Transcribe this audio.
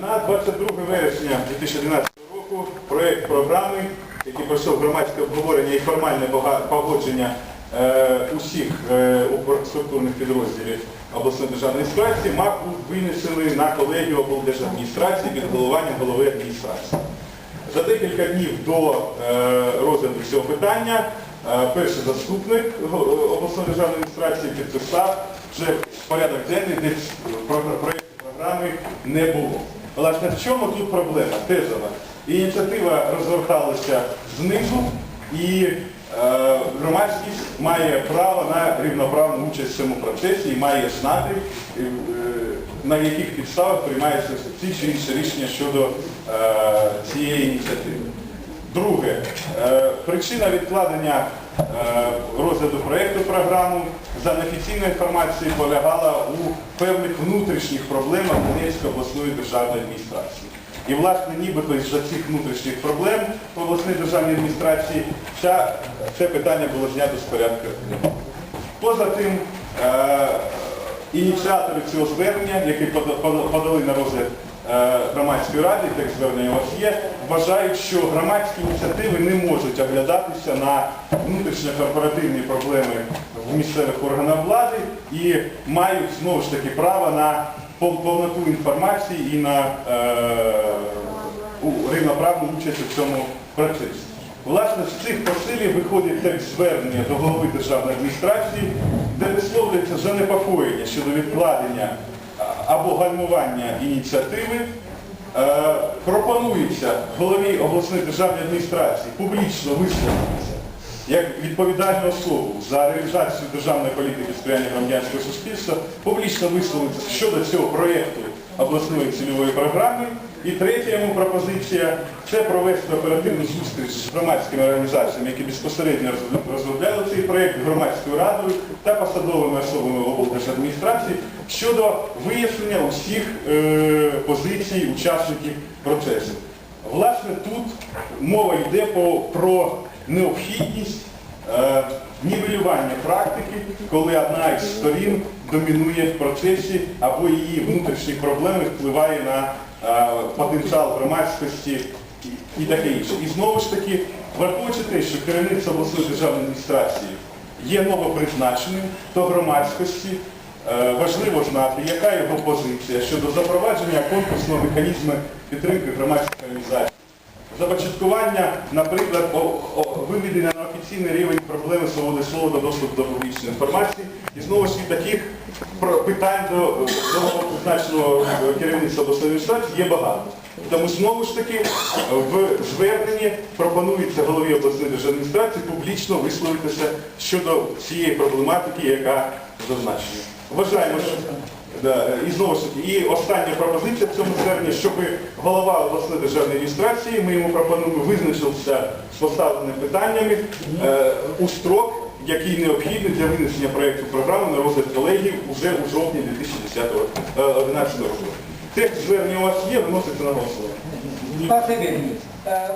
На 22 вересня 2011 року проєкт програми, який пройшов громадське обговорення і формальне погодження е, усіх е, структурних підрозділів обласної державної адміністрації, мав винесений на колегію облдержадміністрації під головуванням голови адміністрації. За декілька днів до е, розгляду цього питання перший заступник обласної державної адміністрації підписав вже порядок денний, де проєкту програми не було. Власне, в чому тут проблема? Тезова. Ініціатива розгорталася знизу і е, громадськість має право на рівноправну участь в цьому процесі і має знати, е, на яких підставах приймаються ці чи інші рішення щодо е, цієї ініціативи. Друге, е, причина відкладення е, розгляду проєкту програми за неофіційною інформацією полягала у певних внутрішніх проблемах Донецької обласної державної адміністрації. І, власне, нібито із-за цих внутрішніх проблем в обласній державній адміністрації ця, це питання було знято з порядку. Поза тим, е, ініціатори цього звернення, які пода- пода- подали на розгляд е, громадської ради, текст звернення у вас є, вважають, що громадські ініціативи не можуть оглядатися на внутрішньокорпоративні проблеми в місцевих органах влади і мають знову ж таки право на повноту інформації і на е, рівноправну участь у цьому процесі. Власне, з цих посилів виходить текст звернення до голови державної адміністрації, де висловлюється занепокоєння щодо відкладення або гальмування ініціативи. Е, пропонується голові обласної державної адміністрації публічно висловитися як відповідальну особу за реалізацію державної політики сприяння громадянського суспільства, публічно висловитися щодо цього проєкту обласної цільової програми. І третя йому пропозиція це провести оперативну зустріч з громадськими організаціями, які безпосередньо розробляли цей проєкт громадською радою та посадовими особами облдержадміністрації щодо вияснення усіх е, позицій учасників процесу. Власне, тут мова йде по, про необхідність е, нівелювання практики, коли одна із сторін домінує в процесі або її внутрішні проблеми впливає на е, потенціал громадськості і, таке інше. І знову ж таки, враховуючи те, що керівництво обласної державної адміністрації є новопризначеним, то громадськості Е, Важливо знати, яка його позиція щодо запровадження конкурсного механізму підтримки громадських організацій, започаткування, наприклад, виведення на офіційний рівень проблеми свободи слова та доступу до публічної інформації. І знову ж таки таких питань до новопризначеного керівництва обласної адміністрації є багато. Тому знову ж таки в зверненні пропонується голові обласної державної адміністрації публічно висловитися щодо цієї проблематики, яка зазначена. Вважаємо, що і знову ж таки, і остання пропозиція в цьому зверненні, щоб голова обласної державної адміністрації, ми йому пропонуємо, визначився з поставленими питаннями е, у строк, який необхідний для винесення проєкту програми на розгляд колегії вже у жовтні 2011 року. Текст звернення у вас є, виноситься на голосування. Е,